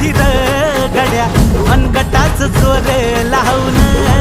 तिथं गड्या मनगटाच चोरे लावून